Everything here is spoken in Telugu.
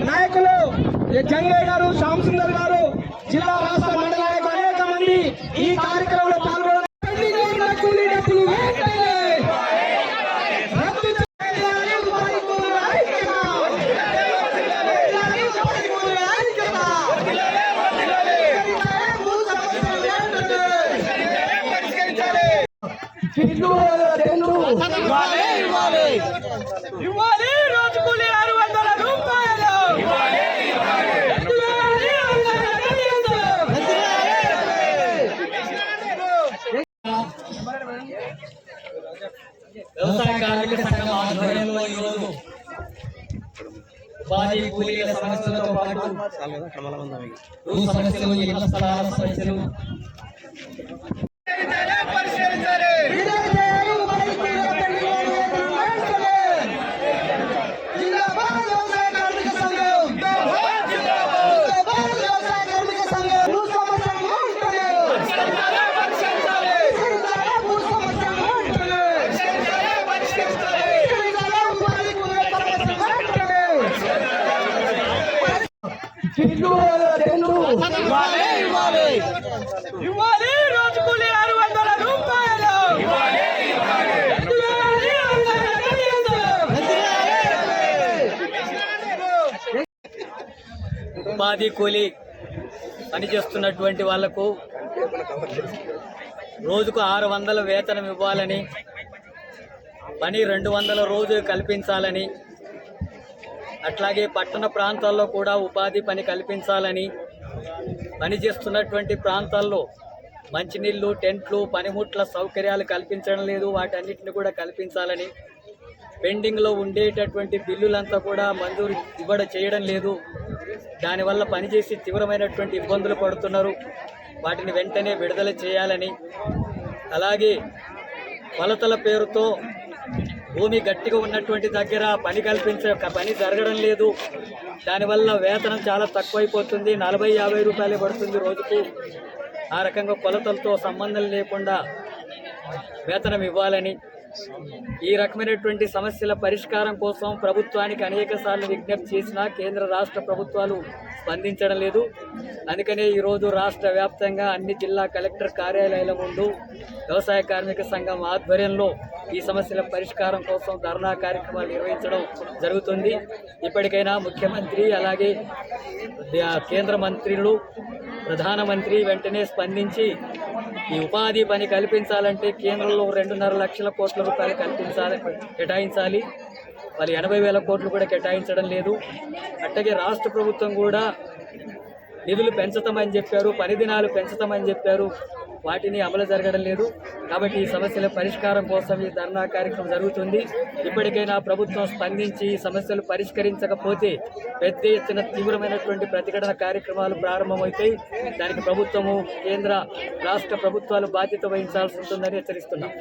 నాయకులు జంగయ్య గారు శ్యామ్ సుందర్ గారు జిల్లా రాష్ట్ర మండల నాయకులు అనేక మంది ఈ కార్యక్రమంలో డబ్బులు వెంటనే రద్దు చేయాలి ఉపాధి కూలీల ఐక్యత. చేయాలి ఉపాధి కూలీల ఐక్యత. భూ సమస్యలు వెంటనే. ఇల్లు రెండు ఇవ్వాలి రోజు కూలి ఆరు వందల రూపాయలు ఎత్తువేయాలి వ్యవసాయ కార్మిక సంఘం ఆధ్వర్యంలో ఈరోజు ఉపాధి కూలీల సమస్యలతో పాటు సమస్యలు ఇళ్ళ స్థలాల సమస్యలు ఇల్లు రెండు ఇవ్వాలి ఇవ్వాలి. ఇవ్వాలి రోజు కూలి ఆరు వందల రూపాయలు. ఎత్తువేయాలి ఉపాధి కూలి పనిచేస్తున్నటువంటి వాళ్ళకు రోజుకు ఆరు వందల వేతనం ఇవ్వాలని పని రెండు వందల రోజు కల్పించాలని అట్లాగే పట్టణ ప్రాంతాల్లో కూడా ఉపాధి పని కల్పించాలని పనిచేస్తున్నటువంటి ప్రాంతాల్లో మంచినీళ్ళు టెంట్లు పనిముట్ల సౌకర్యాలు కల్పించడం లేదు. వాటన్నిటిని కూడా కల్పించాలని పెండింగ్లో ఉండేటటువంటి బిల్లులంతా కూడా మంజూరు ఇవ్వడం చేయడం లేదు. దానివల్ల పనిచేసి తీవ్రమైనటువంటి ఇబ్బందులు పడుతున్నారు. వాటిని వెంటనే విడుదల చేయాలని అలాగే కొలతల పేరుతో భూమి గట్టిగా ఉన్నటువంటి దగ్గర పని కల్పించే పని జరగడం లేదు. దానివల్ల వేతనం చాలా తక్కువైపోతుంది. నలభై యాభై రూపాయలు పడుతుంది రోజుకు. ఆ రకంగా కొలతలతో సంబంధం లేకుండా వేతనం ఇవ్వాలని. ఈ రకమైనటువంటి సమస్యల పరిష్కారం కోసం ప్రభుత్వానికి అనేక సార్లు విజ్ఞప్తి చేసినా కేంద్ర రాష్ట్ర ప్రభుత్వాలు స్పందించడం లేదు. అందుకనే ఈరోజు రాష్ట్ర వ్యాప్తంగా అన్ని జిల్లా కలెక్టర్ కార్యాలయాల ముందు వ్యవసాయ కార్మిక సంఘం ఆధ్వర్యంలో ఈ సమస్యల పరిష్కారం కోసం ధర్నా కార్యక్రమాలు నిర్వహించడం జరుగుతుంది. ఇప్పటికైనా ముఖ్యమంత్రి అలాగే కేంద్ర మంత్రులు ప్రధానమంత్రి వెంటనే స్పందించి ఈ ఉపాధి పని కల్పించాలంటే కేంద్రంలో రెండున్నర లక్షల కోట్ల రూపాయలు కల్పించాలి కేటాయించాలి. వాళ్ళు ఎనభై వేల కోట్లు కూడా కేటాయించడం లేదు. అట్టగే రాష్ట్ర ప్రభుత్వం కూడా నిధులు పెంచుతామని చెప్పారు పని దినాలు పెంచుతామని చెప్పారు. వాటిని అమలు జరగడం లేదు. కాబట్టి ఈ సమస్యల పరిష్కారం కోసం ఈ ధర్నా కార్యక్రమం జరుగుతుంది. ఇప్పటికైనా ప్రభుత్వం స్పందించి ఈ సమస్యలు పరిష్కరించకపోతే పెద్ద ఎత్తున తీవ్రమైనటువంటి ప్రతిఘటన కార్యక్రమాలు ప్రారంభమవుతాయి. దానికి ప్రభుత్వము కేంద్ర రాష్ట్ర ప్రభుత్వాలు బాధ్యత వహించాల్సి ఉంటుందని హెచ్చరిస్తున్నాం.